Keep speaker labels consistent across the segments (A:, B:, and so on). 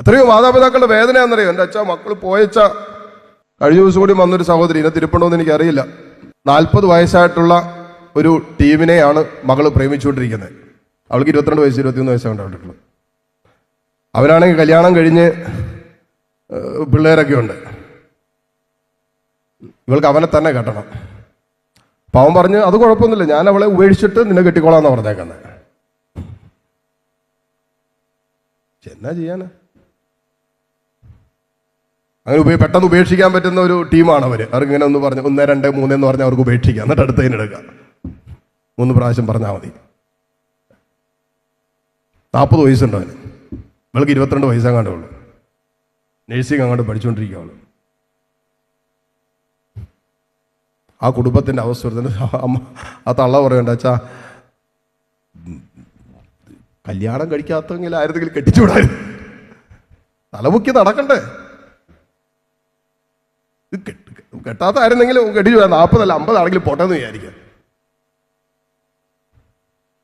A: എത്രയോ മാതാപിതാക്കളുടെ വേദന എന്നറിയോ എന്റെ അച്ഛ മക്കൾ പോയച്ച. കഴിഞ്ഞ ദിവസം കൂടി വന്നൊരു സഹോദരി എന്നെ തിരുപ്പണമെന്ന് എനിക്കറിയില്ല. നാൽപ്പത് വയസ്സായിട്ടുള്ള ഒരു ടീമിനെയാണ് മകൾ പ്രേമിച്ചുകൊണ്ടിരിക്കുന്നത്. അവൾക്ക് ഇരുപത്തിരണ്ട് വയസ്സ് ഇരുപത്തിയൊന്ന് വയസ്സാണ് ഉണ്ടായിട്ടുള്ളത്. അവനാണെങ്കിൽ കല്യാണം കഴിഞ്ഞ് പിള്ളേരൊക്കെ ഉണ്ട്. ഇവൾക്ക് അവനെ തന്നെ കെട്ടണം. അപ്പൊ അവൻ പറഞ്ഞ് അത് കുഴപ്പമൊന്നുമില്ല. ഞാൻ അവളെ ഉപേക്ഷിച്ചിട്ട് നിന്നെ കെട്ടിക്കോളാന്ന് പറഞ്ഞേക്കുന്നത്. എന്നാ ചെയ്യാനാ? അങ്ങനെ പെട്ടെന്ന് ഉപേക്ഷിക്കാൻ പറ്റുന്ന ഒരു ടീമാണ് അവർ അവർക്ക് ഇങ്ങനെ ഒന്ന് പറഞ്ഞു ഒന്ന് രണ്ട് മൂന്ന് എന്ന് പറഞ്ഞാൽ അവർക്ക് ഉപേക്ഷിക്കാം. എന്നിട്ട് അടുത്തതിന് എടുക്കാം. മൂന്ന് പ്രാവശ്യം പറഞ്ഞാൽ മതി. നാൽപ്പത് വയസ്സുണ്ട് അവന്. ഇവൾക്ക് ഇരുപത്തിരണ്ട് വയസ്സങ്ങാണ്ടേ ഉള്ളൂ. നഴ്സിംഗ് അങ്ങോട്ട് പഠിച്ചുകൊണ്ടിരിക്കുക അവൾ ആ കുടുംബത്തിന്റെ അവസ്ഥ എടുത്തിട്ട് അമ്മ ആ തള്ള പറയണ്ട അച്ഛാ കല്യാണം കഴിക്കാത്തെങ്കിൽ ആയിരുന്നെങ്കിലും കെട്ടിച്ചുവിടാൻ തലമുക്കി നടക്കണ്ടേ? കെട്ടാത്ത ആയിരുന്നെങ്കിലും കെട്ടിച്ചു നാൽപ്പതല്ല അമ്പതാണെങ്കിലും പോട്ടെന്ന് വിചാരിക്കാം.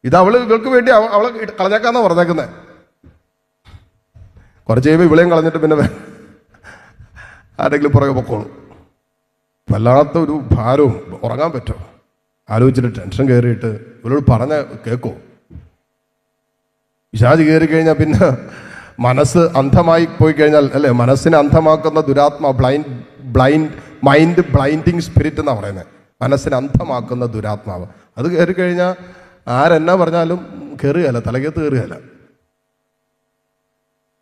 A: ഇത് അവൾ ഇവൾക്ക് വേണ്ടി അവ- അവളെ കളഞ്ഞേക്കാന്നാ പറഞ്ഞേക്കുന്നത് കുറച്ച് കഴിയുമ്പോൾ ഇവളെയും കളഞ്ഞിട്ട് പിന്നെ ആരെങ്കിലും പുറകെ പൊക്കോളും. വല്ലാത്ത ഒരു ഭാരവും ഉറങ്ങാൻ പറ്റുമോ ആലോചിച്ചിട്ട് ടെൻഷൻ കയറിയിട്ട് ഇവരോട് പറഞ്ഞ കേൾക്കോ പിശാജ് കയറി കഴിഞ്ഞാൽ പിന്നെ മനസ്സ് അന്ധമായി പോയി കഴിഞ്ഞാൽ അല്ലേ? മനസ്സിനെ അന്ധമാക്കുന്ന ദുരാത്മ blind blind mind blinding spirit എന്നാണ് പറയുന്നത്. മനസ്സിനെ അന്ധമാക്കുന്ന ദുരാത്മാവ്. അത് കയറി കഴിഞ്ഞാൽ ആരെന്നാ പറഞ്ഞാലും കയറുകയല്ല തലകത്ത് കയറുകയല്ല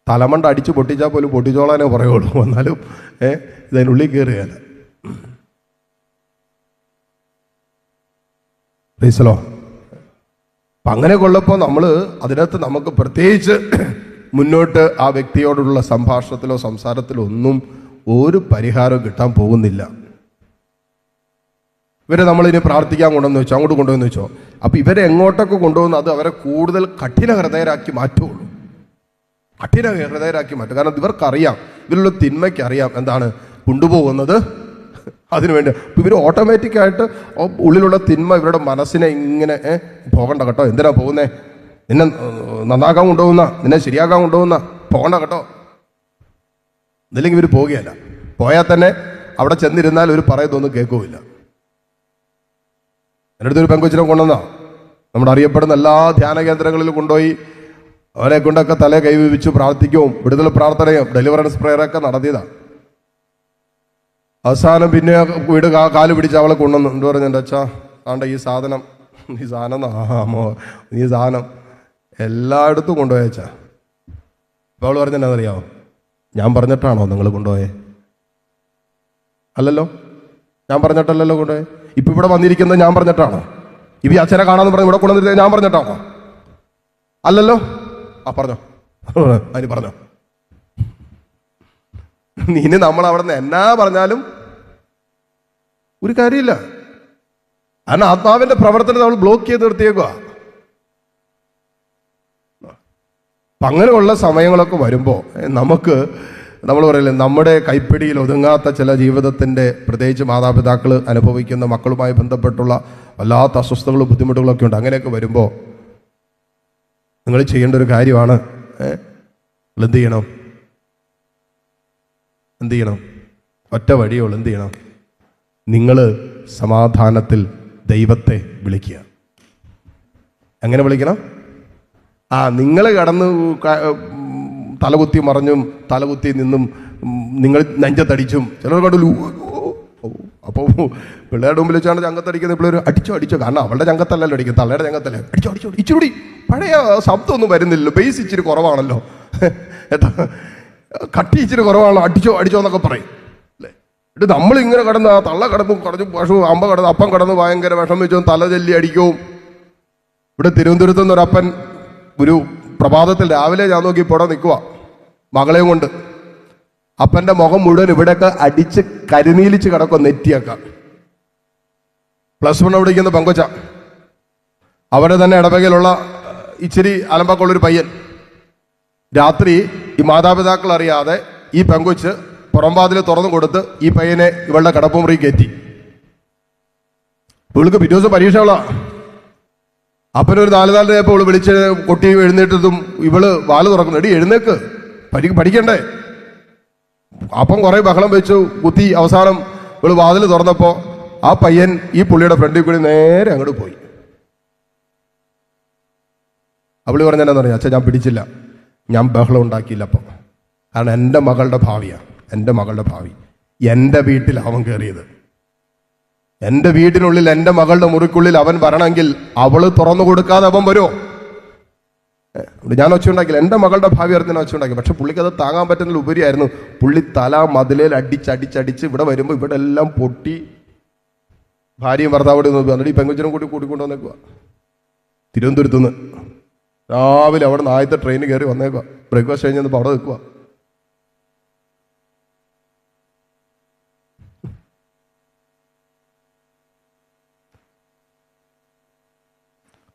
A: തലമണ്ട അടിച്ച് പൊട്ടിച്ചാൽ പോലും പൊട്ടിച്ചോളാനേ പറയുള്ളൂ. എന്നാലും ഏ ഇതിനുള്ളിൽ കയറുകയല്ല റീസലോ അപ്പം അങ്ങനെ കൊള്ളപ്പോൾ നമ്മൾ അതിനകത്ത് നമുക്ക് പ്രത്യേകിച്ച് മുന്നോട്ട് ആ വ്യക്തിയോടുള്ള സംഭാഷണത്തിലോ സംസാരത്തിലോ ഒന്നും ഒരു പരിഹാരം കിട്ടാൻ പോകുന്നില്ല. ഇവരെ നമ്മളിനി പ്രാർത്ഥിക്കാൻ കൊണ്ടുവന്ന് വെച്ചോ അങ്ങോട്ട് കൊണ്ടുവന്ന് വെച്ചോ. അപ്പൊ ഇവരെ എങ്ങോട്ടൊക്കെ കൊണ്ടുവന്ന് അത് അവരെ കൂടുതൽ കഠിന ഹൃദയരാക്കി മാറ്റുള്ളൂ. കഠിന ഹൃദയരാക്കി മാറ്റും. കാരണം ഇവർക്കറിയാം ഇവരുള്ള തിന്മയ്ക്ക് അറിയാം എന്താണ് കൊണ്ടുപോകുന്നത്. അതിനുവേണ്ടി ഇവർ ഓട്ടോമാറ്റിക് ആയിട്ട് ഉള്ളിലുള്ള തിന്മ ഇവരുടെ മനസ്സിനെ ഇങ്ങനെ പോകണ്ട കേട്ടോ. എന്തിനാ പോകുന്നേ? നിന്നെ നന്നാക്കാൻ കൊണ്ടുപോകുന്ന നിന്നെ ശരിയാക്കാൻ കൊണ്ടുപോകുന്ന പോകണ്ട കേട്ടോ. എന്നില്ലെങ്കിൽ ഇവർ പോകുകയല്ല. പോയാൽ തന്നെ അവിടെ ചെന്നിരുന്നാൽ ഒരു പറയുന്നൊന്നും കേൾക്കുമില്ല എന്റെ അടുത്തൊരു പെങ്കൊച്ചിനെ കൊണ്ടുവന്നാ നമ്മുടെ അറിയപ്പെടുന്ന എല്ലാ ധ്യാന കേന്ദ്രങ്ങളിലും കൊണ്ടുപോയി അവരെ കൊണ്ടൊക്കെ തല കൈവിച്ച് പ്രാർത്ഥിക്കും വിടുതൽ പ്രാർത്ഥനയും ഡെലിവറൻസ് പ്രേയറൊക്കെ നടത്തിയതാണ് അവസാനം പിന്നെ വീട് കാൽ പിടിച്ച് അവളെ കൊണ്ടുവന്നു. എന്ത് പറഞ്ഞു എന്റെ അച്ഛാ? ആണ്ട ഈ സാധനം. ഈ സാധനം ആമോ ഈ സാധനം. എല്ലായിടത്തും കൊണ്ടുപോയച്ചാ അപ്പോൾ അവൾ പറഞ്ഞെന്നറിയാമോ ഞാൻ പറഞ്ഞിട്ടാണോ നിങ്ങൾ കൊണ്ടുപോയെ? അല്ലല്ലോ? ഞാൻ പറഞ്ഞിട്ടല്ലല്ലോ കൊണ്ടുപോയെ? ഇപ്പൊ ഇവിടെ വന്നിരിക്കുന്നത് ഞാൻ പറഞ്ഞിട്ടാണോ? ഈ അച്ഛനെ കാണാന്ന് പറഞ്ഞ് ഇവിടെ കൊണ്ടുവന്നിരുന്നത് ഞാൻ പറഞ്ഞിട്ടാണോ? അല്ലല്ലോ? ആ പറഞ്ഞോ. അതിന് പറഞ്ഞോ. ഇനി നമ്മൾ അവിടെ നിന്ന് എന്നാ പറഞ്ഞാലും ഒരു കാര്യമില്ല. കാരണം ആത്മാവിന്റെ പ്രവർത്തനം നമ്മൾ ബ്ലോക്ക് ചെയ്ത് നിർത്തിയേക്കുക അപ്പൊ അങ്ങനെയുള്ള സമയങ്ങളൊക്കെ വരുമ്പോൾ നമുക്ക് നമ്മൾ പറയില്ലേ നമ്മുടെ കൈപ്പിടിയിൽ ഒതുങ്ങാത്ത ചില ജീവിതത്തിന്റെ പ്രത്യേകിച്ച് മാതാപിതാക്കൾ അനുഭവിക്കുന്ന മക്കളുമായി ബന്ധപ്പെട്ടുള്ള വല്ലാത്ത അസ്വസ്ഥകളും ബുദ്ധിമുട്ടുകളൊക്കെ ഉണ്ട്. അങ്ങനെയൊക്കെ വരുമ്പോൾ നിങ്ങൾ ചെയ്യേണ്ട ഒരു കാര്യമാണ് എന്ത് ചെയ്യണം? എന്ത് ചെയ്യണം? ഒറ്റ വഴിയോൾ എന്ത് ചെയ്യണം? നിങ്ങൾ സമാധാനത്തിൽ ദൈവത്തെ വിളിക്കുക. എങ്ങനെ വിളിക്കണം? ആ നിങ്ങൾ കടന്ന് തലകുത്തി മറിഞ്ഞും തലകുത്തി നിന്നും നിങ്ങൾ നെഞ്ചത്തടിച്ചും ചിലർ കണ്ടു അപ്പോൾ പിള്ളേരുടെ മുമ്പിൽ വെച്ചാണ് ചങ്കത്തടിക്കുന്നത്. പിള്ളേർ അടിച്ചോ അടിച്ചോ. കാരണം അവളുടെ ചങ്കത്തല്ലല്ലോ അടിക്കും തള്ളയുടെ ചങ്കത്തല്ലേ? അടിച്ചോ അടിച്ചോ ഇച്ചിരി പഴയ ശബ്ദമൊന്നും വരുന്നില്ല ബേസ് ഇച്ചിരി കുറവാണല്ലോ. കട്ടി ഇച്ചിരി കുറവാണല്ലോ. അടിച്ചോ അടിച്ചോ എന്നൊക്കെ പറയും. അല്ലേ? എന്നിട്ട് നമ്മൾ ഇങ്ങനെ കടന്ന് ആ തള്ള കടന്നു കടന്നു പശു അമ്പ കടന്ന് അപ്പം കടന്ന് ഭയങ്കര വിഷം വെച്ചോ തല ചെല്ലി അടിക്കും. ഇവിടെ തിരുവനന്തപുരത്ത് നിന്ന് ഒരു പ്രഭാതത്തിൽ രാവിലെ ഞാൻ നോക്കി ഇവിടെ നിൽക്കുക മകളെയും കൊണ്ട്. അപ്പന്റെ മുഖം മുഴുവൻ ഇവിടെയൊക്കെ അടിച്ച് കരിനീലിച്ച് കിടക്കും നെറ്റിയൊക്കെ. പ്ലസ് വൺ അവിടെ ഇരിക്കുന്ന പങ്കുച്ച. അവിടെ തന്നെ ഇടവകയിലുള്ള ഇച്ചിരി അലമ്പക്കുള്ളൊരു പയ്യൻ. രാത്രി ഈ മാതാപിതാക്കൾ അറിയാതെ ഈ പെങ്കൊച്ച് പുറംവാതിൽ തുറന്നു കൊടുത്ത് ഈ പയ്യനെ ഇവളുടെ കടപ്പുമുറി കയറ്റി. ഇവൾക്ക് പിറ്റേ ദിവസം പരീക്ഷകളാ. അപ്പനൊരു നാല് നാലരയപ്പോൾ ഇവൾ വിളിച്ച് കൊട്ടി എഴുന്നേറ്റതും ഇവൾ വാൽ തുറക്കുന്നു. എടി എഴുന്നേക്ക്. പഠി പഠിക്കണ്ടേ? അപ്പം കുറെ ബഹളം വെച്ചു. കുത്തി അവസാനം ഇവൾ വാതിൽ തുറന്നപ്പോ ആ പയ്യൻ ഈ പുള്ളിയുടെ ഫ്രണ്ടിൽ കൂടി നേരെ അങ്ങോട്ട് പോയി. അവൾ പറഞ്ഞ പറഞ്ഞു അച്ഛൻ ഞാൻ പിടിച്ചില്ല. ഞാൻ ബഹളം ഉണ്ടാക്കിയില്ല അപ്പം. കാരണം എന്റെ മകളുടെ ഭാവിയാണ് എന്റെ മകളുടെ ഭാവി. എന്റെ വീട്ടിൽ അവൻ കയറിയത്. എന്റെ വീടിനുള്ളിൽ എന്റെ മകളുടെ മുറിക്കുള്ളിൽ അവൻ വരണമെങ്കിൽ അവൾ തുറന്നു കൊടുക്കാതെ അവൻ വരുമോ ഞാൻ ഒച്ച ഉണ്ടാക്കില്ല എന്റെ മകളുടെ ഭാവി അറിഞ്ഞ് ഉണ്ടാക്കി പക്ഷെ പുള്ളിക്ക് അത് താങ്ങാൻ പറ്റുന്നതിൽ ഉപരിയായിരുന്നു. പുള്ളി തല മതിലേൽ അടിച്ചടിച്ചടിച്ച് ഇവിടെ വരുമ്പോൾ ഇവിടെ എല്ലാം പൊട്ടി. ഭാര്യയും ഭർത്താവോട് എന്നിട്ട് ഈ പെങ്കുച്ചനും കൂടി കൂട്ടിക്കൊണ്ട് വന്നേക്കുക തിരുവനന്തപുരത്തുനിന്ന്. രാവിലെ അവിടെ നിന്ന് ആദ്യത്തെ ട്രെയിൻ കയറി വന്നേക്കുക ബ്രേക്ക്ഫാസ്റ്റ് കഴിഞ്ഞ് അവിടെ നിൽക്കുക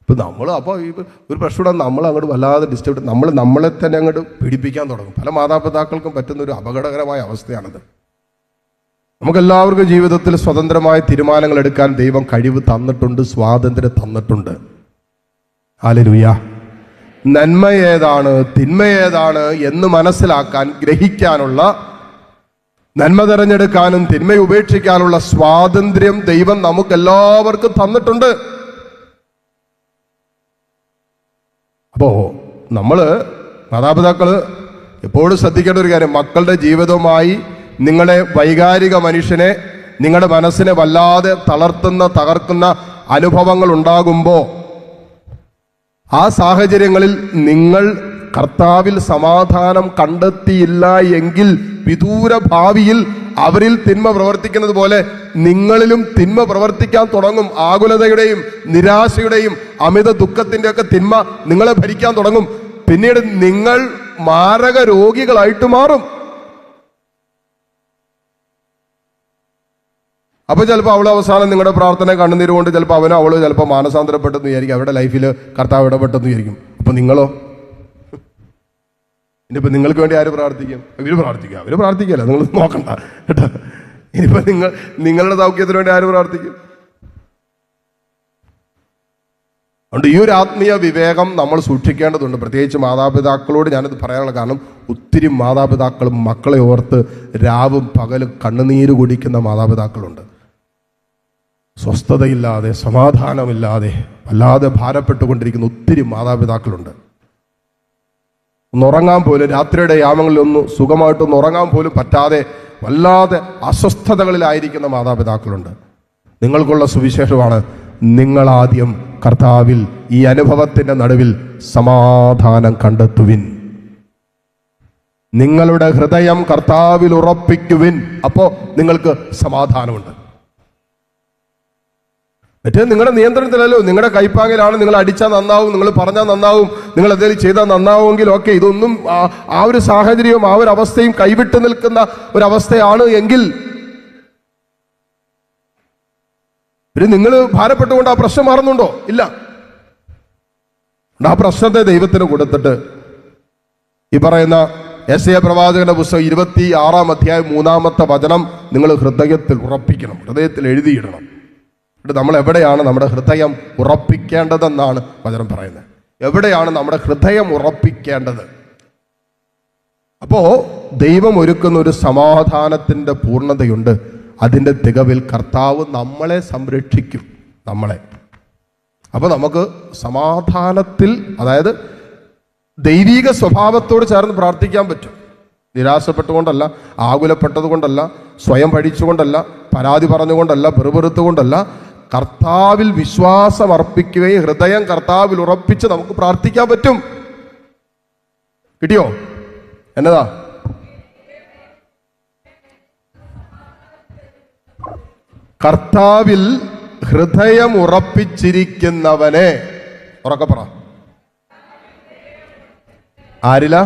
A: ഇപ്പൊ നമ്മൾ അപ്പോൾ ഈ ഒരു പ്രശ്നം നമ്മൾ അങ്ങോട്ട് വല്ലാതെ ഡിസ്റ്റർബ് നമ്മൾ നമ്മളെ തന്നെ അങ്ങോട്ട് പീഡിപ്പിക്കാൻ തുടങ്ങും. പല മാതാപിതാക്കൾക്കും പറ്റുന്ന ഒരു അപകടകരമായ അവസ്ഥയാണത്. നമുക്കെല്ലാവർക്കും ജീവിതത്തിൽ സ്വതന്ത്രമായ തീരുമാനങ്ങൾ എടുക്കാൻ ദൈവം കഴിവ് തന്നിട്ടുണ്ട് സ്വാതന്ത്ര്യം തന്നിട്ടുണ്ട്. ആലരുയ നന്മ ഏതാണ് തിന്മ ഏതാണ് എന്ന് മനസ്സിലാക്കാൻ ഗ്രഹിക്കാനുള്ള നന്മ തിരഞ്ഞെടുക്കാനും തിന്മ ഉപേക്ഷിക്കാനുള്ള സ്വാതന്ത്ര്യം ദൈവം നമുക്കെല്ലാവർക്കും തന്നിട്ടുണ്ട്. അപ്പോ നമ്മൾ മാതാപിതാക്കൾ എപ്പോഴും ശ്രദ്ധിക്കേണ്ട ഒരു കാര്യം. മക്കളുടെ ജീവിതവുമായി നിങ്ങളെ വൈകാരിക മനുഷ്യനെ നിങ്ങളുടെ മനസ്സിനെ വല്ലാതെ തളർത്തുന്ന തകർക്കുന്ന അനുഭവങ്ങൾ ഉണ്ടാകുമ്പോൾ ആ സാഹചര്യങ്ങളിൽ നിങ്ങൾ കർത്താവിൽ സമാധാനം കണ്ടെത്തിയില്ല എങ്കിൽ വിദൂര ഭാവിയിൽ അവരിൽ തിന്മ പ്രവർത്തിക്കുന്നത് പോലെ നിങ്ങളിലും തിന്മ പ്രവർത്തിക്കാൻ തുടങ്ങും. ആകുലതയുടെയും നിരാശയുടെയും അമിത ദുഃഖത്തിന്റെ ഒക്കെ തിന്മ നിങ്ങളെ ഭരിക്കാൻ തുടങ്ങും. പിന്നീട് നിങ്ങൾ മാരക രോഗികളായിട്ട് മാറും. അപ്പൊ ചിലപ്പോൾ അവൾ അവസാനം നിങ്ങളുടെ പ്രാർത്ഥന കണ്ണുനീര് കൊണ്ട് ചിലപ്പോൾ അവനോ അവൾ ചിലപ്പോൾ മാനസാന്തരപ്പെട്ടെന്ന് വിചാരിക്കും. അവരുടെ ലൈഫിൽ കർത്താവ് ഇടപെട്ടെന്ന് വിചാരിക്കും. അപ്പൊ നിങ്ങളോ? ഇനിയിപ്പോ നിങ്ങൾക്ക് വേണ്ടി ആര് പ്രാർത്ഥിക്കും? അവർ പ്രാർത്ഥിക്കുക അവർ പ്രാർത്ഥിക്കുകയല്ല. നിങ്ങൾ നോക്കണ്ട. കേട്ടോ? ഇനിയിപ്പോൾ നിങ്ങൾ നിങ്ങളുടെ സൗഖ്യത്തിന് വേണ്ടി ആര് പ്രാർത്ഥിക്കും? അതുകൊണ്ട് ഈ ഒരു ആത്മീയ വിവേകം നമ്മൾ സൂക്ഷിക്കേണ്ടതുണ്ട്. പ്രത്യേകിച്ച് മാതാപിതാക്കളോട് ഞാനിത് പറയാനുള്ള കാരണം ഒത്തിരി മാതാപിതാക്കളും മക്കളെ ഓർത്ത് രാവും പകലും കണ്ണുനീര് കുടിക്കുന്ന മാതാപിതാക്കളുണ്ട്. സ്വസ്ഥതയില്ലാതെ സമാധാനമില്ലാതെ വല്ലാതെ ഭാരപ്പെട്ടുകൊണ്ടിരിക്കുന്ന ഒത്തിരി മാതാപിതാക്കളുണ്ട്. ഒന്നുറങ്ങാൻ പോലും രാത്രിയുടെ യാമങ്ങളിൽ ഒന്ന് സുഖമായിട്ടൊന്ന് ഉറങ്ങാൻ പോലും പറ്റാതെ വല്ലാതെ അസ്വസ്ഥതകളിലായിരിക്കുന്ന മാതാപിതാക്കളുണ്ട്. നിങ്ങൾക്കുള്ള സുവിശേഷമാണ് നിങ്ങൾ ആദ്യം കർത്താവിൽ ഈ അനുഭവത്തിന്റെ നടുവിൽ സമാധാനം കണ്ടെത്തുവിൻ. നിങ്ങളുടെ ഹൃദയം കർത്താവിൽ ഉറപ്പിക്കുവിൻ. അപ്പോൾ നിങ്ങൾക്ക് സമാധാനമുണ്ട്. മറ്റേ നിങ്ങളുടെ നിയന്ത്രണത്തിലല്ലോ നിങ്ങളുടെ കൈപ്പാങ്ങിലാണ് നിങ്ങൾ അടിച്ചാൽ നന്നാവും നിങ്ങൾ പറഞ്ഞാൽ നന്നാവും നിങ്ങൾ എന്തെങ്കിലും ചെയ്താൽ നന്നാവുമെങ്കിൽ ഓക്കെ ഇതൊന്നും ആ- ഒരു സാഹചര്യവും ആ ഒരു അവസ്ഥയും കൈവിട്ട് നിൽക്കുന്ന ഒരവസ്ഥയാണ് എങ്കിൽ പിന്നെ നിങ്ങൾ ഭാരപ്പെട്ടുകൊണ്ട് ആ പ്രശ്നം മാറുന്നുണ്ടോ? ഇല്ല. ആ പ്രശ്നത്തെ ദൈവത്തിന് കൊടുത്തിട്ട് ഈ പറയുന്ന എസ് എ പ്രവാചകന്റെ പുസ്തകം ഇരുപത്തി ആറാം അധ്യായം മൂന്നാമത്തെ വചനം നിങ്ങൾ ഹൃദയത്തിൽ ഉറപ്പിക്കണം ഹൃദയത്തിൽ എഴുതിയിടണം. നമ്മൾ എവിടെയാണ് നമ്മുടെ ഹൃദയം ഉറപ്പിക്കേണ്ടതെന്നാണ് വചനം പറയുന്നത്. എവിടെയാണ് നമ്മുടെ ഹൃദയം ഉറപ്പിക്കേണ്ടത്? അപ്പോ ദൈവം ഒരുക്കുന്ന ഒരു സമാധാനത്തിന്റെ പൂർണതയുണ്ട്. അതിന്റെ തികവിൽ കർത്താവ് നമ്മളെ സംരക്ഷിക്കും നമ്മളെ. അപ്പൊ നമുക്ക് സമാധാനത്തിൽ അതായത് ദൈവിക സ്വഭാവത്തോട് ചേർന്ന് പ്രാർത്ഥിക്കാൻ പറ്റും. നിരാശപ്പെട്ടുകൊണ്ടല്ല ആകുലപ്പെട്ടതുകൊണ്ടല്ല സ്വയം പഴിച്ചുകൊണ്ടല്ല പരാതി പറഞ്ഞുകൊണ്ടല്ല പെറുപെറുത്തുകൊണ്ടല്ല കർത്താവിൽ വിശ്വാസം അർപ്പിക്കുകയും ഹൃദയം കർത്താവിൽ ഉറപ്പിച്ച് നമുക്ക് പ്രാർത്ഥിക്കാൻ പറ്റും. കിട്ടിയോ? എന്നതാ? കർത്താവിൽ ഹൃദയം ഉറപ്പിച്ചിരിക്കുന്നവനെ. ഉറക്കെ പറ. ആരില?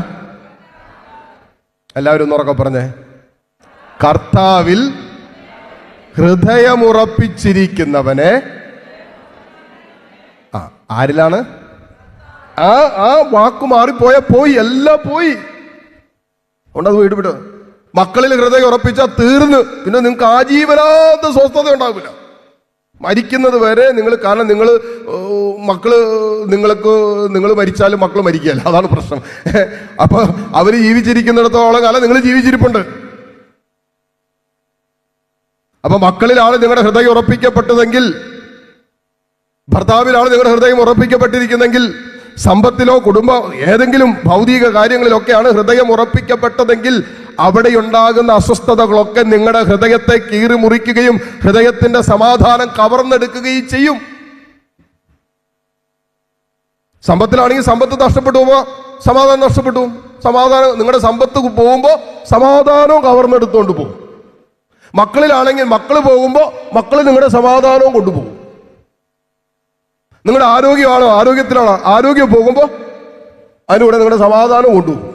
A: എല്ലാവരും ഒന്ന് ഉറക്കെ പറഞ്ഞേ. കർത്താവിൽ ഹൃദയമുറപ്പിച്ചിരിക്കുന്നവനെ. ആ ആരിലാണ്? ആ ആ വാക്ക് മാറിപ്പോയ പോയി എല്ലാം പോയി. അതുകൊണ്ട് അത് വീട്. മക്കളിൽ ഹൃദയം ഉറപ്പിച്ചാൽ തീർന്ന്. പിന്നെ നിങ്ങൾക്ക് ആജീവനാന്ത സ്വസ്ഥത ഉണ്ടാവില്ല. മരിക്കുന്നത് വരെ നിങ്ങൾ കാരണം നിങ്ങൾ മക്കൾ നിങ്ങൾക്ക് നിങ്ങൾ മരിച്ചാലും മക്കൾ മരിക്കുകയല്ല. അതാണ് പ്രശ്നം. അപ്പൊ അവർ ജീവിച്ചിരിക്കുന്നിടത്തോളം കാലം നിങ്ങൾ ജീവിച്ചിരിപ്പുണ്ട്. അപ്പൊ മക്കളിലാണ് നിങ്ങളുടെ ഹൃദയം ഉറപ്പിക്കപ്പെട്ടതെങ്കിൽ ഭർത്താവിലാണ് നിങ്ങളുടെ ഹൃദയം ഉറപ്പിക്കപ്പെട്ടിരിക്കുന്നെങ്കിൽ സമ്പത്തിലോ കുടുംബ ഏതെങ്കിലും ഭൗതിക കാര്യങ്ങളിലൊക്കെയാണ് ഹൃദയം ഉറപ്പിക്കപ്പെട്ടതെങ്കിൽ അവിടെയുണ്ടാകുന്ന അസ്വസ്ഥതകളൊക്കെ നിങ്ങളുടെ ഹൃദയത്തെ കീറി മുറിക്കുകയും ഹൃദയത്തിന്റെ സമാധാനം കവർന്നെടുക്കുകയും ചെയ്യും. സമ്പത്തിലാണെങ്കിൽ സമ്പത്ത് നഷ്ടപ്പെട്ടു പോകുമ്പോ സമാധാനം നഷ്ടപ്പെട്ടു സമാധാനം നിങ്ങളുടെ സമ്പത്ത് പോകുമ്പോൾ സമാധാനവും കവർന്നെടുത്തുകൊണ്ട് പോകും. മക്കളിലാണെങ്കിൽ മക്കൾ പോകുമ്പോൾ മക്കൾ നിങ്ങളുടെ സമാധാനവും കൊണ്ടുപോകും. നിങ്ങളുടെ ആരോഗ്യമാണോ ആരോഗ്യത്തിലാണോ ആരോഗ്യം പോകുമ്പോൾ അതിനൂടെ നിങ്ങളുടെ സമാധാനം കൊണ്ടുപോകും.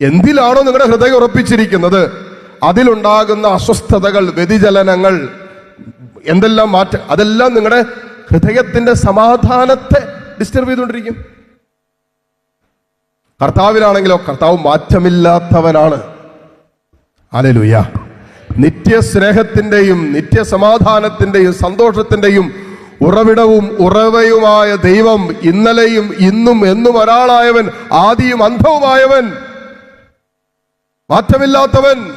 A: എന്തിലാണോ നിങ്ങളുടെ ഹൃദയം ഉറപ്പിച്ചിരിക്കുന്നത്? അതിലുണ്ടാകുന്ന അസ്വസ്ഥതകൾ വ്യതിചലനങ്ങൾ എന്തെല്ലാം മാറ്റ അതെല്ലാം നിങ്ങളുടെ ഹൃദയത്തിന്റെ സമാധാനത്തെ ഡിസ്റ്റർബ് ചെയ്തുകൊണ്ടിരിക്കും. കർത്താവിനാണെങ്കിലോ കർത്താവ് മാറ്റമില്ലാത്തവനാണ്. അലലുയ നിത്യസ്നേഹത്തിന്റെയും നിത്യസമാധാനത്തിന്റെയും സന്തോഷത്തിന്റെയും ഉറവിടവും ഉറവയുമായ ദൈവം ഇന്നലെയും ഇന്നും എന്നും ഒരാളായവൻ ആദിയും അന്ധവുമായവൻ. മാറ്റമില്ലാത്തവൻ.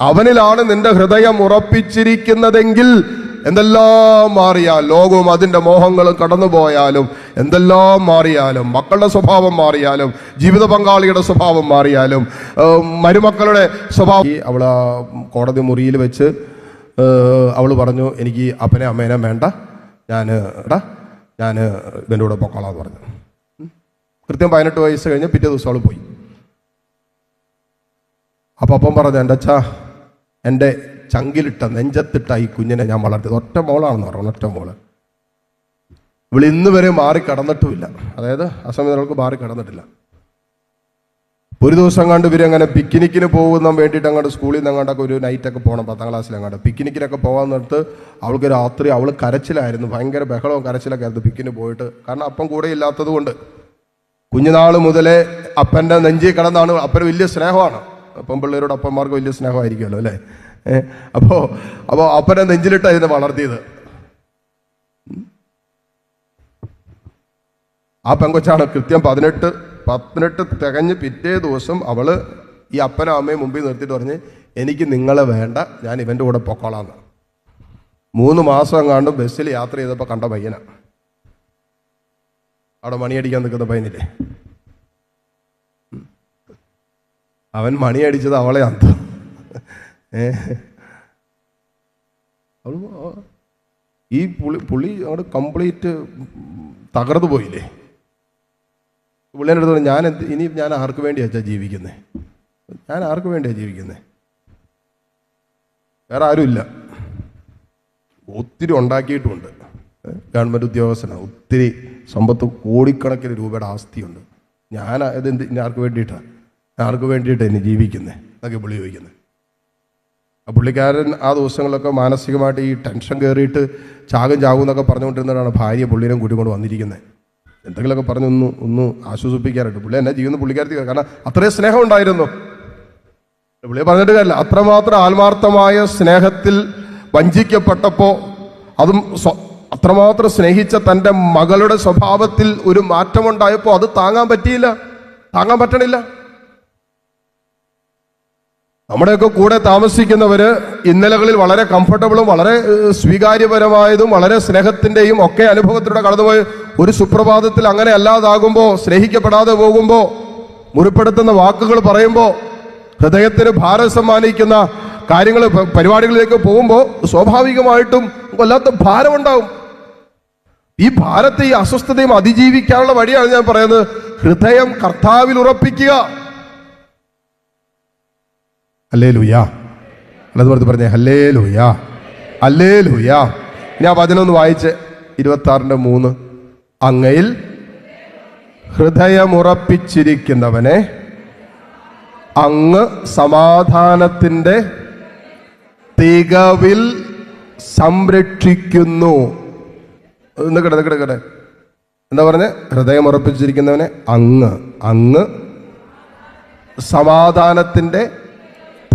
A: അവനിലാണ് നിന്റെ ഹൃദയം ഉറപ്പിച്ചിരിക്കുന്നതെങ്കിൽ എന്തെല്ലാം മാറിയാൽ ലോകവും അതിന്റെ മോഹങ്ങളും കടന്നുപോയാലും എന്തെല്ലാം മാറിയാലും മക്കളുടെ സ്വഭാവം മാറിയാലും ജീവിത പങ്കാളിയുടെ സ്വഭാവം മാറിയാലും മരുമക്കളുടെ സ്വഭാവം. അവൾ കോടതി മുറിയിൽ വെച്ച് അവൾ പറഞ്ഞു എനിക്ക് അപ്പനെ അമ്മേനെ വേണ്ട. ഞാൻ എടാ ഞാൻ ഇവന്റെ കൂടെ പൊക്കോളാന്ന് പറഞ്ഞു. കൃത്യം പതിനെട്ട് വയസ്സ് കഴിഞ്ഞ് പിറ്റേ ദിവസം അവൾ പോയി. അപ്പം അപ്പം പറഞ്ഞു എന്റെ അച്ഛാ എന്റെ ചങ്കിലിട്ട നെഞ്ചത്തിട്ട ഈ കുഞ്ഞിനെ ഞാൻ വളർത്തിയത്. ഒറ്റ മോളാണെന്ന് പറഞ്ഞു ഒറ്റ മോൾ. ഇവിടെ ഇന്ന് വരെ മാറി കടന്നിട്ടുമില്ല. അതായത് അവൾക്ക് മാറി കടന്നിട്ടില്ല. ഒരു ദിവസം കണ്ട് ഇവർ അങ്ങനെ പിക്നിക്കിന് പോകുന്ന വേണ്ടിയിട്ട് അങ്ങോട്ട് സ്കൂളിൽ നിന്ന് അങ്ങോട്ടൊക്കെ ഒരു നൈറ്റൊക്കെ പോകണം പത്താം ക്ലാസ്സിൽ അങ്ങോട്ട്. പിക്നിക്കിനൊക്കെ പോകാൻ നേരത്ത് അവൾക്ക് രാത്രി അവൾ കരച്ചിലായിരുന്നു. ഭയങ്കര ബഹളവും കരച്ചിലൊക്കെ ആയിരുന്നു പിക്കിന് പോയിട്ട്. കാരണം അപ്പം കൂടെ ഇല്ലാത്തത് കൊണ്ട്. കുഞ്ഞുനാൾ മുതലേ അപ്പന്റെ നെഞ്ചി കിടന്നാണ്. അപ്പന് വലിയ സ്നേഹമാണ്. അപ്പം പിള്ളേരോട് അപ്പന്മാർക്ക് വലിയ സ്നേഹമായിരിക്കുമല്ലോ അല്ലേ? അപ്പോ അപ്പോ അപ്പനെ നെഞ്ചിലിട്ട് അതിനെ വളർത്തിയത്. ആ പെങ്കൊച്ചാണ് കൃത്യം പതിനെട്ട് പതിനെട്ട് തികഞ്ഞ് പിറ്റേ ദിവസം അവൾ ഈ അപ്പനും അമ്മയും മുമ്പിൽ നിർത്തിയിട്ട് പറഞ്ഞ് എനിക്ക് നിങ്ങളെ വേണ്ട ഞാൻ ഇവന്റെ കൂടെ പൊക്കോളാന്ന്. മൂന്ന് മാസം എങ്ങാണ്ട് ബസ്സിൽ യാത്ര ചെയ്തപ്പോൾ കണ്ട പയ്യന. അവിടെ മണിയടിക്കാൻ നിൽക്കുന്ന പയ്യനില്ലേ? അവൻ മണിയടിച്ചത് അവളെ അന്ത. ഈ പുളി പുളി അങ്ങോട്ട് കംപ്ലീറ്റ് തകർന്നു പോയില്ലേ? പുള്ളിയുടെ അടുത്ത് ഞാൻ എന്ത് ഇനി ഞാൻ ആർക്ക് വേണ്ടിയാ അച്ഛാ ജീവിക്കുന്നത് ഞാൻ ആർക്ക് വേണ്ടിയാ ജീവിക്കുന്നത് വേറെ ആരുമില്ല ഒത്തിരി ഉണ്ടാക്കിയിട്ടുമുണ്ട്. ഗവൺമെന്റ് ഉദ്യോഗസ്ഥനാണ് ഒത്തിരി സമ്പത്ത് കോടിക്കണക്കിന് രൂപയുടെ ആസ്തിയുണ്ട്. ഞാൻ അതെന്ത് ആർക്ക് വേണ്ടിയിട്ടാണ് ആർക്ക് വേണ്ടിയിട്ടാണ് ഇനി ജീവിക്കുന്നത് എന്നൊക്കെ പുള്ളി ചോദിക്കുന്നത് പുള്ളിക്കാരൻ ആ ദിവസങ്ങളിലൊക്കെ മാനസികമായിട്ട് ഈ ടെൻഷൻ കയറിയിട്ട് ചാകും ചാകും എന്നൊക്കെ പറഞ്ഞുകൊണ്ടിരുന്നതാണ് ഭാര്യ പുള്ളിനെ കൂട്ടിക്കൊണ്ട് വന്നിരിക്കുന്നത് എന്തെങ്കിലുമൊക്കെ പറഞ്ഞൊന്ന് ഒന്ന് ആശ്വസിപ്പിക്കാനായിട്ട് പുള്ളി എന്നെ ജീവിതം പുള്ളിക്കാരത്തി കാരണം അത്രയും സ്നേഹം ഉണ്ടായിരുന്നു. പുള്ളി പറഞ്ഞിട്ട് കാര്യമില്ല. അത്രമാത്രം ആത്മാർത്ഥമായ സ്നേഹത്തിൽ വഞ്ചിക്കപ്പെട്ടപ്പോൾ അതും അത്രമാത്രം സ്നേഹിച്ച തന്റെ മകളുടെ സ്വഭാവത്തിൽ ഒരു മാറ്റമുണ്ടായപ്പോൾ അത് താങ്ങാൻ പറ്റിയില്ല. താങ്ങാൻ പറ്റണില്ല. നമ്മുടെയൊക്കെ കൂടെ താമസിക്കുന്നവര് ഇന്നലകളിൽ വളരെ കംഫർട്ടബിളും വളരെ സ്വീകാര്യപരമായതും വളരെ സ്നേഹത്തിന്റെയും ഒക്കെ അനുഭവത്തിലൂടെ കടന്നുപോയി ഒരു സുപ്രഭാതത്തിൽ അങ്ങനെ അല്ലാതാകുമ്പോൾ സ്നേഹിക്കപ്പെടാതെ പോകുമ്പോൾ മുറിപ്പെടുത്തുന്ന വാക്കുകൾ പറയുമ്പോൾ ഹൃദയത്തിന് ഭാരം സമ്മാനിക്കുന്ന കാര്യങ്ങൾ പരിപാടികളിലേക്ക് പോകുമ്പോൾ സ്വാഭാവികമായിട്ടും വല്ലാത്ത ഭാരമുണ്ടാവും. ഈ ഭാരത്തെ ഈ അസ്വസ്ഥതയും അതിജീവിക്കാനുള്ള വഴിയാണ് ഞാൻ പറയുന്നത്. ഹൃദയം കർത്താവിൽ ഉറപ്പിക്കുക. ഹല്ലേ ലുയാ അല്ലത് പറഞ്ഞു പറഞ്ഞേ ഹല്ലേ ലുയാ അല്ലേ ലുയാ ഇനി ആ വായിച്ച് ഇരുപത്തി ആറിന്റെ മൂന്ന്. അങ്ങയിൽ ഹൃദയമുറപ്പിച്ചിരിക്കുന്നവനെ അങ്ങ് സമാധാനത്തിന്റെ തികവിൽ സംരക്ഷിക്കുന്നു. നിൽക്കട്ടെ നിൽക്കട്ടെ നിൽക്കട്ടെ എന്താ പറഞ്ഞ? ഹൃദയമുറപ്പിച്ചിരിക്കുന്നവനെ അങ്ങ് അങ്ങ് സമാധാനത്തിന്റെ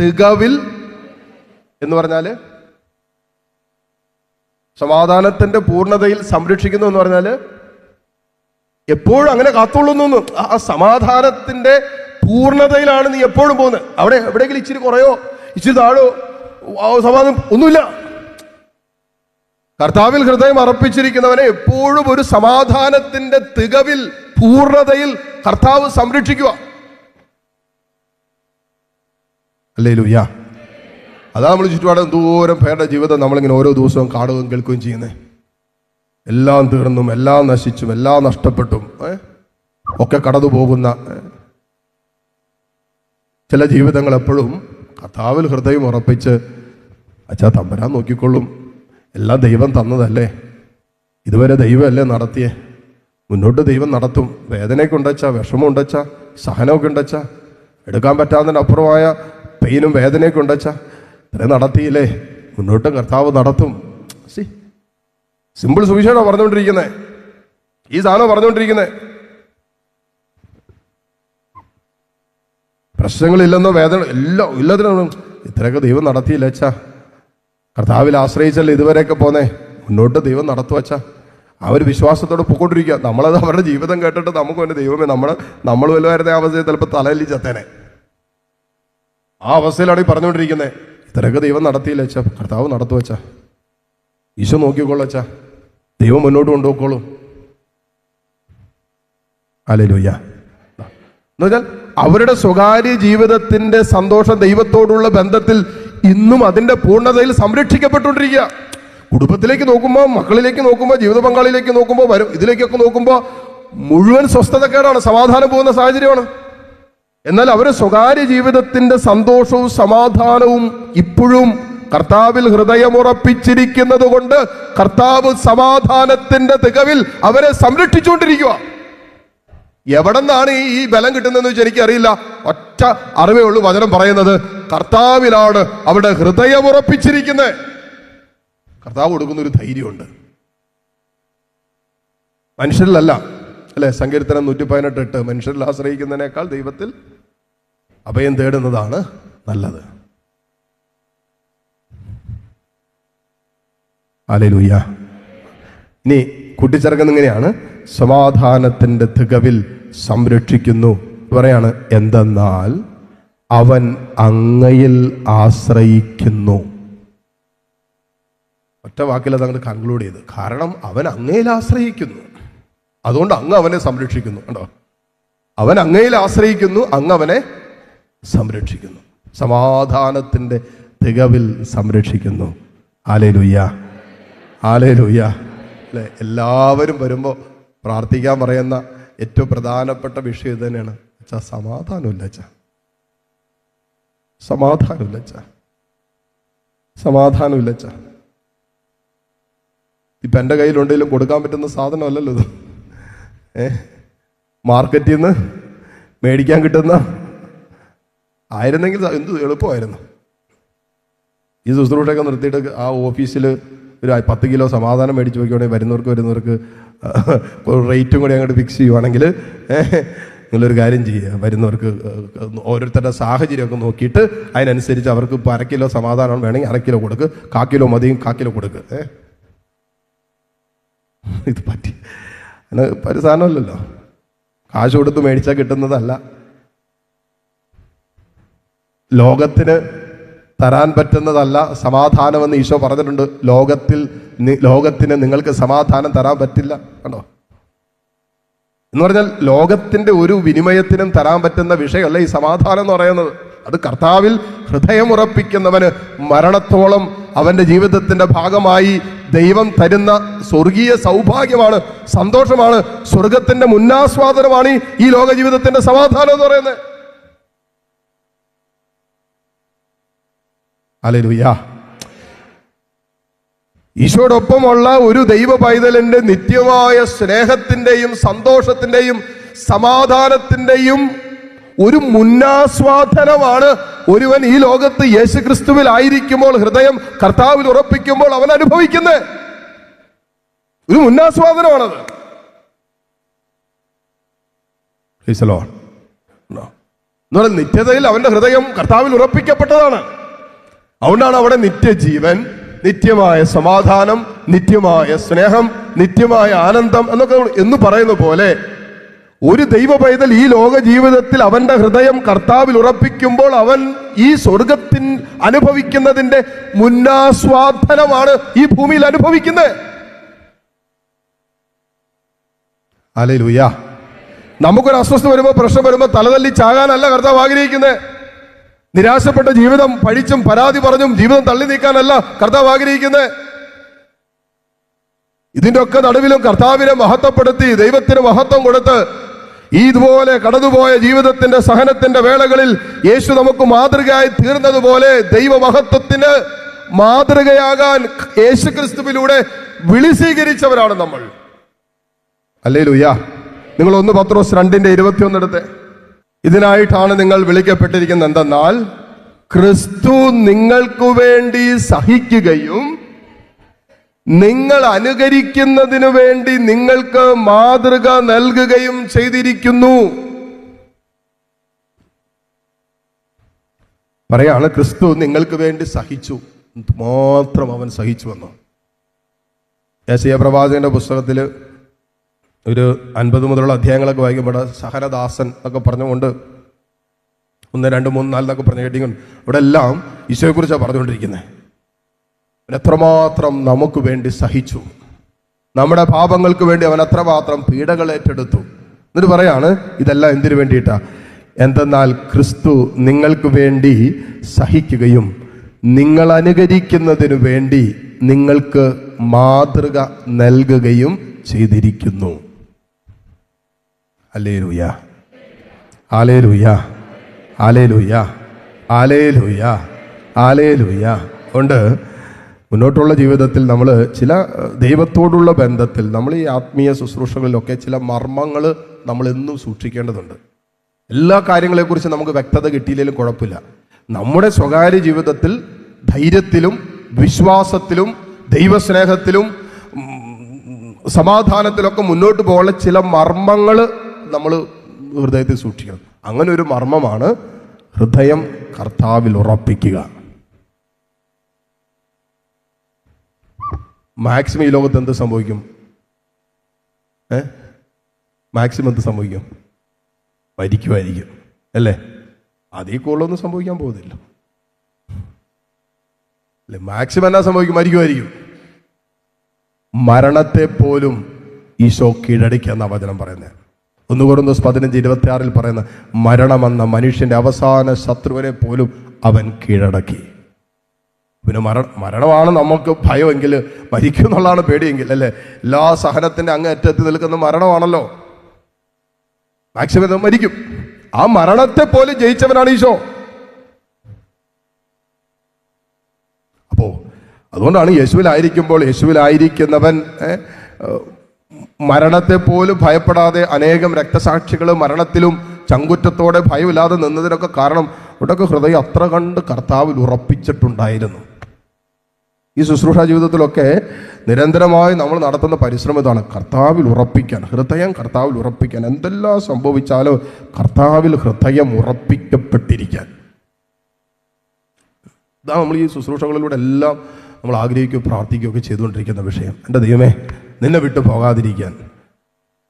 A: തികവിൽ എന്ന് പറഞ്ഞാൽ സമാധാനത്തിന്റെ പൂർണതയിൽ സംരക്ഷിക്കുന്നു എന്ന് പറഞ്ഞാൽ എപ്പോഴും അങ്ങനെ കാത്തുകൊള്ളുന്നു ആ സമാധാനത്തിന്റെ പൂർണതയിലാണ് നീ എപ്പോഴും പോകുന്നത് അവിടെ എവിടെയെങ്കിലും ഇച്ചിരി കുറയോ? ഇച്ചിരി താഴോ? സമാധാനം ഒന്നുമില്ല. കർത്താവിൽ ഹൃദയം അർപ്പിച്ചിരിക്കുന്നവനെ എപ്പോഴും ഒരു സമാധാനത്തിന്റെ തികവിൽ പൂർണതയിൽ കർത്താവ് സംരക്ഷിക്കുക. അല്ലേ ലൂയ അതാ നമ്മൾ ചുറ്റുപാട് ദൂരം പേരുടെ ജീവിതം നമ്മളിങ്ങനെ ഓരോ ദിവസവും കാണുകയും കേൾക്കുകയും ചെയ്യുന്നത് എല്ലാം തീർന്നും എല്ലാം നശിച്ചും എല്ലാം നഷ്ടപ്പെട്ടും ഒക്കെ കടന്നു പോകുന്ന? ചില ജീവിതങ്ങൾ എപ്പോഴും കഥാവിൽ ഹൃദയം ഉറപ്പിച്ച് അച്ഛാ തമ്പരാൻ നോക്കിക്കൊള്ളും. എല്ലാം ദൈവം തന്നതല്ലേ? ഇതുവരെ ദൈവമല്ലേ നടത്തിയേ? മുന്നോട്ട് ദൈവം നടത്തും. വേദനയൊക്കെ ഉണ്ടച്ചാ വിഷമം ഉണ്ടച്ചാ സഹനമൊക്കെ ഉണ്ടച്ചാ എടുക്കാൻ പറ്റാത്തതിന്റെ അപ്പുറമായ പെയിനും വേദനയൊക്കെ ഉണ്ടച്ചാ. ഇത്രയും നടത്തിയില്ലേ? മുന്നോട്ട് കർത്താവ് നടത്തും. സി സിമ്പിൾ സുവിശേഷമാണ് പറഞ്ഞുകൊണ്ടിരിക്കുന്നത് ഈ സാധനം പറഞ്ഞുകൊണ്ടിരിക്കുന്നത് പ്രശ്നങ്ങളില്ലെന്നോ വേദന എല്ലാം എല്ലാത്തിനും ഇത്രയൊക്കെ ദൈവം നടത്തിയില്ല അച്ഛാ? കർത്താവിൽ ആശ്രയിച്ചല്ലേ ഇതുവരെയൊക്കെ പോന്നേ? മുന്നോട്ട് ദൈവം നടത്തുവച്ചാ ആ ഒരു വിശ്വാസത്തോടെ പൊക്കോണ്ടിരിക്കുക. നമ്മളത് അവരുടെ ജീവിതം കേട്ടിട്ട് നമുക്ക് ദൈവമേ നമ്മൾ നമ്മൾ വലുതായിരുന്ന ആ അവസ്ഥയിൽ ചിലപ്പോൾ തലയിൽ ചത്തേനെ. ആ അവസ്ഥയിലാണ് ഈ പറഞ്ഞുകൊണ്ടിരിക്കുന്നത് ഇത്രയൊക്കെ ദൈവം നടത്തിയില്ല അച്ഛാ? കർത്താവ് നടത്തു അച്ഛ. ഈശോ നോക്കിക്കോളൂ അച്ഛ. ദൈവം മുന്നോട്ട് കൊണ്ടുപോയിക്കോളൂ. അലലുയ്യ എന്നുവെച്ചാൽ അവരുടെ സ്വകാര്യ ജീവിതത്തിന്റെ സന്തോഷം ദൈവത്തോടുള്ള ബന്ധത്തിൽ ഇന്നും അതിന്റെ പൂർണതയിൽ സംരക്ഷിക്കപ്പെട്ടുകൊണ്ടിരിക്കുക. കുടുംബത്തിലേക്ക് നോക്കുമ്പോൾ മക്കളിലേക്ക് നോക്കുമ്പോൾ ജീവിത പങ്കാളിയിലേക്ക് നോക്കുമ്പോൾ വരും ഇതിലേക്കൊക്കെ നോക്കുമ്പോൾ മുഴുവൻ സ്വസ്ഥതക്കേടാണ് സമാധാനം പോകുന്ന സാഹചര്യമാണ്. എന്നാൽ അവരുടെ സ്വകാര്യ ജീവിതത്തിന്റെ സന്തോഷവും സമാധാനവും ഇപ്പോഴും കർത്താവിൽ ഹൃദയമുറപ്പിച്ചിരിക്കുന്നത് കൊണ്ട് കർത്താവ് സമാധാനത്തിന്റെ തികവിൽ അവരെ സംരക്ഷിച്ചുകൊണ്ടിരിക്കുക എവിടെ നിന്നാണ് ഈ ബലം കിട്ടുന്നതെന്ന് വെച്ചാൽ എനിക്കറിയില്ല. ഒറ്റ അറിവേ ഉള്ളൂ വചനം പറയുന്നത്. കർത്താവിലാണ് അവിടെ ഹൃദയമുറപ്പിച്ചിരിക്കുന്നത്. കർത്താവ് കൊടുക്കുന്ന ഒരു ധൈര്യമുണ്ട്. മനുഷ്യരിലല്ല. അല്ലെ? സങ്കീർത്തനം നൂറ്റി പതിനെട്ട് എട്ട് മനുഷ്യരിൽ ആശ്രയിക്കുന്നതിനേക്കാൾ ദൈവത്തിൽ അഭയം തേടുന്നതാണ് നല്ലത്. അലലൂയ ഇനി കൂട്ടിച്ചേർക്കുന്ന ഇങ്ങനെയാണ് സമാധാനത്തിന്റെ തികവിൽ സംരക്ഷിക്കുന്നു. പറയാണ് എന്തെന്നാൽ അവൻ അങ്ങയിൽ ആശ്രയിക്കുന്നു. ഒറ്റ വാക്കിൽ അത് അങ്ങോട്ട് കൺക്ലൂഡ് ചെയ്ത്. കാരണം അവൻ അങ്ങയിൽ ആശ്രയിക്കുന്നു. അതുകൊണ്ട് അങ്ങ് അവനെ സംരക്ഷിക്കുന്നു കണ്ടോ? അവൻ അങ്ങയിൽ ആശ്രയിക്കുന്നു അങ്ങ് അവനെ സംരക്ഷിക്കുന്നു. സമാധാനത്തിന്റെ തികവിൽ സംരക്ഷിക്കുന്നു. ആലേ ലുയ്യ ആലേ ലുയ്യ അല്ലെ? എല്ലാവരും വരുമ്പോൾ പ്രാർത്ഥിക്കാൻ പറയുന്ന ഏറ്റവും പ്രധാനപ്പെട്ട വിഷയം ഇത് തന്നെയാണ്. അച്ഛാ സമാധാനമില്ല അച്ഛാ. സമാധാനമില്ല അച്ഛാ. സമാധാനമില്ല അച്ഛാ. ഇപ്പം എന്റെ കയ്യിലുണ്ടെങ്കിലും കൊടുക്കാൻ പറ്റുന്ന സാധനമല്ലല്ലോ ഇത്. മാർക്കറ്റിൽ നിന്ന് മേടിക്കാൻ കിട്ടുന്ന ആയിരുന്നെങ്കിൽ എന്ത് എളുപ്പമായിരുന്നു. ഈ ശുശ്രൂഷയൊക്കെ നിർത്തിയിട്ട് ആ ഓഫീസിൽ ഒരു പത്ത് കിലോ സമാധാനം മേടിച്ച് നോക്കിയാണെങ്കിൽ വരുന്നവർക്ക് വരുന്നവർക്ക് റേറ്റും കൂടി അങ്ങോട്ട് ഫിക്സ് ചെയ്യുവാണെങ്കിൽ നിങ്ങളൊരു കാര്യം ചെയ്യുക വരുന്നവർക്ക് ഓരോരുത്തരുടെ സാഹചര്യമൊക്കെ നോക്കിയിട്ട് അതിനനുസരിച്ച് അവർക്ക് ഇപ്പോൾ അരക്കിലോ കിലോ സമാധാനം വേണമെങ്കിൽ അരക്കിലോ കൊടുക്കുക കാക്കിലോ മതിയും കാക്കിലോ കൊടുക്കുക കൊടുക്ക്. ഇത് പറ്റി. അതിന് ഒരു സാധനമല്ലല്ലോ. കാശ് കൊടുത്ത് മേടിച്ചാൽ കിട്ടുന്നതല്ല. ലോകത്തിന് തരാൻ പറ്റുന്നതല്ല സമാധാനമെന്ന് ഈശോ പറഞ്ഞിട്ടുണ്ട്. ലോകത്തിൽ ലോകത്തിന് നിങ്ങൾക്ക് സമാധാനം തരാൻ പറ്റില്ല. കണ്ടോ? എന്ന് പറഞ്ഞാൽ ലോകത്തിന്റെ ഒരു വിനിമയത്തിനും തരാൻ പറ്റുന്ന വിഷയമല്ല ഈ സമാധാനം എന്ന് പറയുന്നത്. അത് കർത്താവിൽ ഹൃദയമുറപ്പിക്കുന്നവന് മരണത്തോളം അവന്റെ ജീവിതത്തിന്റെ ഭാഗമായി ദൈവം തരുന്ന സ്വർഗീയ സൗഭാഗ്യമാണ് സന്തോഷമാണ് സ്വർഗത്തിന്റെ മുന്നാസ്വാദനമാണ് ഈ- ലോക ജീവിതത്തിന്റെ സമാധാനം എന്ന് പറയുന്നത്. അലലുയ്യ ഈശോടൊപ്പമുള്ള ഒരു ദൈവ പൈതലിന്റെ നിത്യമായ സ്നേഹത്തിന്റെയും സന്തോഷത്തിന്റെയും സമാധാനത്തിന്റെയും ഒരു മുന്നാസ്വാദനമാണ്. ഒരുവൻ ഈ ലോകത്ത് യേശു ക്രിസ്തുവിൽ ആയിരിക്കുമ്പോൾ ഹൃദയം കർത്താവിൽ ഉറപ്പിക്കുമ്പോൾ അവൻ അനുഭവിക്കുന്നത്. ഒരു മുന്നാസ്വാദനമാണത്. എന്നാൽ നിത്യതയിൽ അവന്റെ ഹൃദയം കർത്താവിൽ ഉറപ്പിക്കപ്പെട്ടതാണ്. അതുകൊണ്ടാണ് അവിടെ നിത്യജീവൻ നിത്യമായ സമാധാനം നിത്യമായ സ്നേഹം നിത്യമായ ആനന്ദം എന്നൊക്കെ എന്ന് പറയുന്ന പോലെ ഒരു ദൈവ പൈതൽ ഈ ലോക ജീവിതത്തിൽ അവന്റെ ഹൃദയം കർത്താവിൽ ഉറപ്പിക്കുമ്പോൾ അവൻ ഈ സ്വർഗത്തിൻ അനുഭവിക്കുന്നതിന്റെ മുന്നാസ്വാദനമാണ് ഈ ഭൂമിയിൽ അനുഭവിക്കുന്നത്. അലലുയ നമുക്കൊരു അസ്വസ്ഥ വരുമ്പോൾ പ്രശ്നം വരുമ്പോൾ തലതല്ലി ചാകാനല്ല കർത്താവ് ആഗ്രഹിക്കുന്നത്. നിരാശപ്പെട്ട ജീവിതം പഴിച്ചും പരാതി പറഞ്ഞും ജീവിതം തള്ളി നീക്കാനല്ല കർത്താവ് ആഗ്രഹിക്കുന്നത്. ഇതിന്റെ ഒക്കെ നടുവിലും കർത്താവിനെ മഹത്വപ്പെടുത്തി ദൈവത്തിന് മഹത്വം കൊടുത്ത് ഇതുപോലെ കടന്നുപോയ ജീവിതത്തിന്റെ സഹനത്തിന്റെ വേളകളിൽ യേശു നമുക്ക് മാതൃകയായി തീർന്നതുപോലെ ദൈവമഹത്വത്തിന് മാതൃകയാകാൻ യേശു ക്രിസ്തുവിലൂടെ വിളി സ്വീകരിച്ചവരാണ് നമ്മൾ. അല്ലേ ലുയ്യ നിങ്ങൾ ഒന്ന് പത്രോസ് രണ്ടിന്റെ ഇരുപത്തിയൊന്ന് എടുത്ത്. ഇതിനായിട്ടാണ് നിങ്ങൾ വിളിക്കപ്പെട്ടിരിക്കുന്നത്. എന്തെന്നാൽ ക്രിസ്തു നിങ്ങൾക്കു വേണ്ടി സഹിക്കുകയും നിങ്ങൾ അനുകരിക്കുന്നതിനു വേണ്ടി നിങ്ങൾക്ക് മാതൃക നൽകുകയും ചെയ്തിരിക്കുന്നു. പറയാണ് ക്രിസ്തു നിങ്ങൾക്ക് വേണ്ടി സഹിച്ചു. മാത്രം അവൻ സഹിച്ചു വന്നു. യേശയ പ്രവാചകന്റെ പുസ്തകത്തിൽ ഒരു അൻപത് മുതലുള്ള അധ്യായങ്ങളൊക്കെ വായിക്കുമ്പോൾ സഹനദാസൻ എന്നൊക്കെ പറഞ്ഞുകൊണ്ട് ഒന്ന് രണ്ട് മൂന്ന് നാല് എന്നൊക്കെ പറഞ്ഞു കേട്ടിട്ടുണ്ട് ഇവിടെ എല്ലാം ഈശോയെക്കുറിച്ചാണ് പറഞ്ഞുകൊണ്ടിരിക്കുന്നത്. എത്രമാത്രം നമുക്ക് വേണ്ടി സഹിച്ചു. നമ്മുടെ പാപങ്ങൾക്ക് വേണ്ടി അവൻ അത്രമാത്രം പീഡകൾ ഏറ്റെടുത്തു. എന്നിട്ട് പറയാണ് ഇതെല്ലാം എന്തിനു വേണ്ടിയിട്ടാ? എന്തെന്നാൽ ക്രിസ്തു നിങ്ങൾക്ക് വേണ്ടി സഹിക്കുകയും നിങ്ങൾ അനുകരിക്കുന്നതിനു വേണ്ടി നിങ്ങൾക്ക് മാതൃക നൽകുകയും ചെയ്തിരിക്കുന്നു. അലേലുയ ആലേലുയ ആലേലുയ ആലേലുയ ആലേലുയ കൊണ്ട് മുന്നോട്ടുള്ള ജീവിതത്തിൽ നമ്മൾ ചില ദൈവത്തോടുള്ള ബന്ധത്തിൽ നമ്മൾ ഈ ആത്മീയ ശുശ്രൂഷകളിലൊക്കെ ചില മർമ്മങ്ങൾ നമ്മൾ എന്നും സൂക്ഷിക്കേണ്ടതുണ്ട്. എല്ലാ കാര്യങ്ങളെക്കുറിച്ച് നമുക്ക് വ്യക്തത കിട്ടിയില്ലെങ്കിലും കുഴപ്പമില്ല. നമ്മുടെ സ്വകാര്യ ജീവിതത്തിൽ ധൈര്യത്തിലും വിശ്വാസത്തിലും ദൈവസ്നേഹത്തിലും സമാധാനത്തിലൊക്കെ മുന്നോട്ട് പോകാനുള്ള ചില മർമ്മങ്ങൾ നമ്മൾ ഹൃദയത്തിൽ സൂക്ഷിക്കണം. അങ്ങനെ ഒരു മർമ്മമാണ് ഹൃദയം കർത്താവിൽ ഉറപ്പിക്കുക. മാക്സിമം ഈ ലോകത്ത് എന്ത് സംഭവിക്കും? ഏ? മാക്സിമം എന്ത് സംഭവിക്കും? മരിക്കുമായിരിക്കും. അല്ലേ? അതേ കൂടുതലൊന്നും സംഭവിക്കാൻ പോകുന്നില്ല. അല്ലെ? മാക്സിമം എന്നാ സംഭവിക്കും? മരിക്കുമായിരിക്കും. മരണത്തെ പോലും ഈശോ കീഴടക്കിയെന്ന വചനം പറയുന്നത് ഒന്ന് കുറഞ്ഞ പതിനഞ്ച് ഇരുപത്തി ആറിൽ പറയുന്ന മരണമെന്ന മനുഷ്യന്റെ അവസാന ശത്രുവിനെ പോലും അവൻ കീഴടക്കി. പിന്നെ മര മരണമാണ് നമുക്ക് ഭയമെങ്കിൽ മരിക്കും എന്നുള്ളതാണ് പേടിയെങ്കിൽ അല്ലേ? എല്ലാ സഹനത്തിന്റെ അങ്ങ് അറ്റത്ത് നിൽക്കുന്ന മരണമാണല്ലോ. മാക്സിമം മരിക്കും. ആ മരണത്തെ പോലും ജയിച്ചവനാണ് ഈശോ. അപ്പോ അതുകൊണ്ടാണ് യേശുവിലായിരിക്കുമ്പോൾ യേശുവിലായിരിക്കുന്നവൻ മരണത്തെ പോലും ഭയപ്പെടാതെ അനേകം രക്തസാക്ഷികൾ മരണത്തിലും ചങ്കുറ്റത്തോടെ ഭയമില്ലാതെ നിന്നതിനൊക്കെ കാരണം ഇവിടെയൊക്കെ ഹൃദയം അത്ര കണ്ട് കർത്താവിൽ ഉറപ്പിച്ചിട്ടുണ്ടായിരുന്നു. ഈ ശുശ്രൂഷ ജീവിതത്തിലൊക്കെ നിരന്തരമായി നമ്മൾ നടത്തുന്ന പരിശ്രമം ഇതാണ്. കർത്താവിൽ ഉറപ്പിക്കാൻ ഹൃദയം കർത്താവിൽ ഉറപ്പിക്കാൻ. എന്തെല്ലാം സംഭവിച്ചാലും കർത്താവിൽ ഹൃദയം ഉറപ്പിക്കപ്പെട്ടിരിക്കാൻ. ഇതാ നമ്മൾ ഈ ശുശ്രൂഷകളിലൂടെ എല്ലാം നമ്മൾ ആഗ്രഹിക്കുകയും പ്രാർത്ഥിക്കുകയൊക്കെ ചെയ്തുകൊണ്ടിരിക്കുന്ന വിഷയം. എന്റെ ദൈവമേ നിന്നെ വിട്ടു പോകാതിരിക്കാൻ.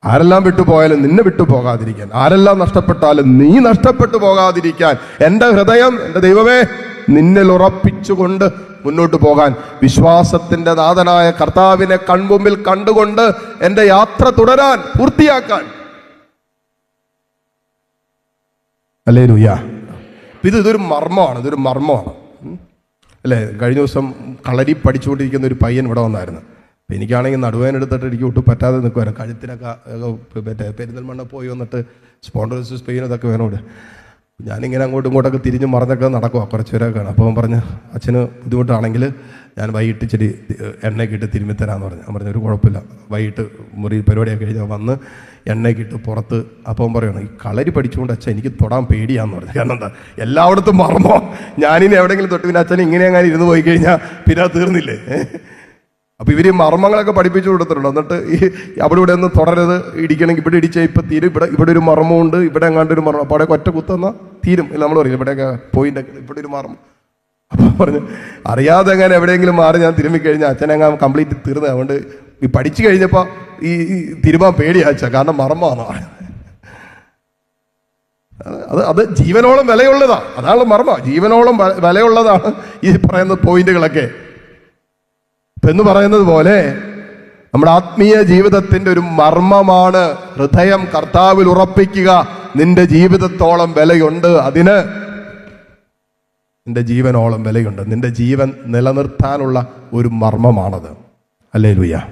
A: ആരെല്ലാം വിട്ടു പോയാലും നിന്നെ വിട്ടു പോകാതിരിക്കാൻ. ആരെല്ലാം നഷ്ടപ്പെട്ടാലും നീ നഷ്ടപ്പെട്ടു പോകാതിരിക്കാൻ. എന്റെ ഹൃദയം എന്റെ ദൈവമേ നിന്നിൽ ഉറപ്പിച്ചുകൊണ്ട് മുന്നോട്ട് പോകാൻ വിശ്വാസത്തിന്റെ നാഥനായ കർത്താവിനെ കൺമുമ്പിൽ കണ്ടുകൊണ്ട് എന്റെ യാത്ര തുടരാൻ പൂർത്തിയാക്കാൻ. അല്ലേ ലുയ്യ ഇത് ഇതൊരു മർമ്മമാണ് ഇതൊരു മർമ്മമാണ്. അല്ലേ കഴിഞ്ഞ ദിവസം കളരി പഠിച്ചുകൊണ്ടിരിക്കുന്ന ഒരു പയ്യൻ ഇവിടെ വന്നായിരുന്നു. അപ്പം എനിക്കാണെങ്കിൽ നടുവേൻ എടുത്തിട്ട് എനിക്ക് ഒട്ടും പറ്റാതെ നിൽക്കുമായിരുന്നു കഴുത്തിനൊക്കെ മറ്റേ പെരിന്തൽമണ്ണ പോയി വന്നിട്ട് സ്പോണ്ടോസിസ് പെയിൻ ഇതൊക്കെ വേണം ഞാനിങ്ങനെ അങ്ങോട്ടും ഇങ്ങോട്ടൊക്കെ തിരിഞ്ഞ് മറന്നൊക്കെ നടക്കുക കുറച്ച് പേരൊക്കെയാണ് അപ്പോൾ അവൻ പറഞ്ഞ് അച്ഛന് ബുദ്ധിമുട്ടാണെങ്കിൽ ഞാൻ വൈകിട്ട് ഇച്ചിരി എണ്ണയൊക്കെ ഇട്ട് തിരുമ്മി തരാമെന്ന് പറഞ്ഞു. അവൻ പറഞ്ഞു ഒരു കുഴപ്പമില്ല. വൈകിട്ട് മുറി പരിപാടിയൊക്കെ കഴിഞ്ഞാൽ വന്ന് എണ്ണയൊക്കെ ഇട്ട് പുറത്ത്. അപ്പം പറയണം ഈ കളരി പഠിച്ചുകൊണ്ട് അച്ഛൻ എനിക്ക് തൊടാൻ പേടിയാന്ന് പറഞ്ഞു. കാരണം എന്താ? എല്ലായിടത്തും മറന്നോ ഞാനിനി എവിടെയെങ്കിലും തൊട്ട് പിന്നെ അച്ഛൻ ഇങ്ങനെ അങ്ങനെ ഇരുന്ന് പോയി കഴിഞ്ഞാൽ പിന്നെ തീർന്നില്ലേ? അപ്പൊ ഇവർ മർമ്മങ്ങളൊക്കെ പഠിപ്പിച്ചു കൊടുത്തിട്ടുണ്ട്. എന്നിട്ട് ഈ അവിടെ ഇവിടെ ഒന്ന് തുടരരുത് ഇടിക്കണമെങ്കിൽ ഇവിടെ ഇടിച്ചാൽ ഇപ്പൊ തീരും. ഇവിടെ ഇവിടെ ഒരു മർമ്മമുണ്ട് ഇവിടെ എങ്ങാണ്ട് ഒരു മർമ്മം. അപ്പോൾ അവിടെ ഒറ്റ കുത്തുന്ന തീരും. നമ്മൾ പറയില്ല. ഇവിടെ പോയിന്റ് ഇവിടെ ഒരു മർമ്മം. അപ്പൊ പറഞ്ഞു അറിയാതെ എങ്ങനെ എവിടെയെങ്കിലും മാറി ഞാൻ തിരുമ്മി കഴിഞ്ഞാൽ അങ്ങ് കംപ്ലീറ്റ് തീർന്നു അതുകൊണ്ട് ഈ പഠിച്ചു കഴിഞ്ഞപ്പോൾ ഈ തിരുമാൻ പേടിയാച്ച കാരണം മർമ്മമാണ്. അത് അത് ജീവനോളം വിലയുള്ളതാ. അതാണ് മർമ്മ. ജീവനോളം വിലയുള്ളതാണ് ഈ പറയുന്ന പോയിന്റുകളൊക്കെ എന്ന് പറയുന്നത് പോലെ നമ്മുടെ ആത്മീയ ജീവിതത്തിന്റെ ഒരു മർമ്മമാണ് ഹൃദയം കർത്താവിൽ ഉറപ്പിക്കുക. നിന്റെ ജീവിതത്തോളം വിലയുണ്ട്. അതിന് നിന്റെ ജീവനോളം വിലയുണ്ട്. നിന്റെ ജീവൻ നിലനിർത്താനുള്ള ഒരു മർമ്മമാണത്. അല്ലേ ലുയ്യ